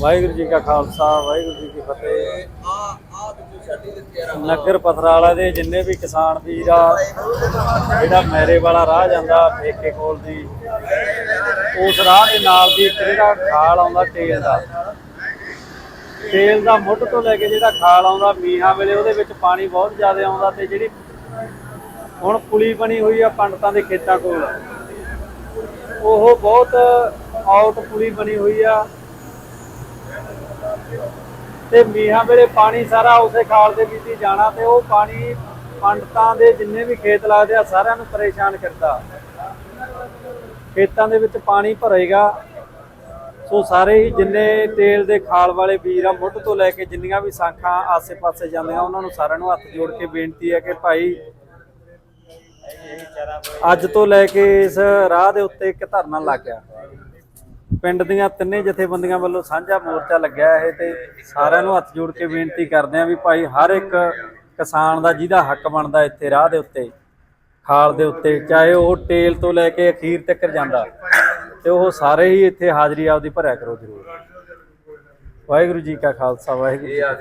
ਵਾਹਿਗੁਰੂ ਜੀ ਕਾ ਖਾਲਸਾ ਵਾਹਿਗੁਰੂ ਜੀ ਕੀ ਫਤਿਹ। ਨਗਰ ਪਥਰਾਲਾ ਦੇ ਜਿੰਨੇ ਵੀ ਕਿਸਾਨ ਵੀਰ ਆ ਜਿਹੜਾ ਮੈਰੇ ਵਾਲਾ ਰਾਹ ਜਾਂਦਾ ਠੇਕੇ ਕੋਲ ਦੀ ਉਸ ਰਾਹ ਦੇ ਨਾਲ ਦੀ ਜਿਹੜਾ ਖਾਲ ਆਉਂਦਾ ਤੇਲ ਦਾ। ਤੇਲ ਦਾ ਮੁੱਢ ਤੋਂ ਲੈ ਕੇ ਜਿਹੜਾ ਖਾਲ ਆਉਂਦਾ ਮੀਂਹਾਂ ਵੇਲੇ ਉਹਦੇ ਵਿੱਚ ਪਾਣੀ ਬਹੁਤ ਜ਼ਿਆਦਾ ਆਉਂਦਾ ਤੇ ਜਿਹੜੀ ਹੁਣ ਪੁਲੀ ਬਣੀ ਹੋਈ ਆ ਪੰਡਤਾਂ ਦੇ ਖੇਤਾਂ ਕੋਲ। ਉਹ ਬਹੁਤ ਆਊਟ ਪੁਲੀ ਬਣੀ ਹੋਈ ਆ। ਤੇ ਮੀਂਹਾਂ ਵੇਲੇ ਪਾਣੀ ਸਾਰਾ ਉਸੇ ਖਾਲ ਦੇ ਵਿੱਚ ਹੀ ਜਾਣਾ ਤੇ ਉਹ ਪਾਣੀ ਪੰਡਤਾਂ ਦੇ ਜਿੰਨੇ ਵੀ ਖੇਤ ਲੱਗਦੇ ਆ ਸਾਰਿਆਂ ਨੂੰ ਪਰੇਸ਼ਾਨ ਕਰਦਾ। ਖੇਤਾਂ ਦੇ ਵਿੱਚ ਪਾਣੀ ਭਰੇਗਾ। ਸੋ ਸਾਰੇ ਹੀ ਜਿੰਨੇ ਤੇਲ ਦੇ ਖਾਲ ਵਾਲੇ ਵੀਰ ਆ, ਮੁੱਢ ਤੋਂ ਲੈ ਕੇ ਜਿੰਨੀਆਂ ਵੀ ਸਾਖਾਂ ਆਸੇ-ਪਾਸੇ ਜਾਂਦੀਆਂ ਉਹਨਾਂ ਨੂੰ ਸਾਰਿਆਂ ਨੂੰ ਹੱਥ ਜੋੜ ਕੇ ਬੇਨਤੀ ਹੈ ਕਿ ਭਾਈ ਅੱਜ ਤੋਂ ਲੈ ਕੇ ਇਸ ਰਾਹ ਦੇ ਉੱਤੇ ਇੱਕ ਧਰਨਾ ਲੱਗ ਗਿਆ। ਪਿੰਡ ਦੀਆਂ ਤਿੰਨੇ ਜਥੇਬੰਦੀਆਂ ਵੱਲੋਂ ਸਾਂਝਾ ਮੋਰਚਾ ਲੱਗਿਆ ਇਹ ਤੇ ਸਾਰਿਆਂ ਨੂੰ ਹੱਥ ਜੋੜ ਕੇ ਬੇਨਤੀ ਕਰਦੇ ਆਂ ਵੀ ਭਾਈ ਹਰ ਇੱਕ ਕਿਸਾਨ ਦਾ ਜਿਹਦਾ ਹੱਕ ਬਣਦਾ ਇੱਥੇ ਰਾਹ ਦੇ ਉੱਤੇ, ਖਾਲ ਦੇ ਉੱਤੇ, ਚਾਹੇ ਉਹ ਟੇਲ ਤੋਂ ਲੈ ਕੇ ਅਖੀਰ ਤੱਕ ਜਾਂਦਾ, ਤੇ ਉਹ ਸਾਰੇ ਹੀ ਇੱਥੇ ਹਾਜ਼ਰੀ ਆਪਦੀ ਭਰਿਆ ਕਰੋ ਜ਼ਰੂਰ। ਵਾਹਿਗੁਰੂ ਜੀ ਕਾ ਖਾਲਸਾ, ਵਾਹਿਗੁਰੂ ਜੀ ਇਹ ਆ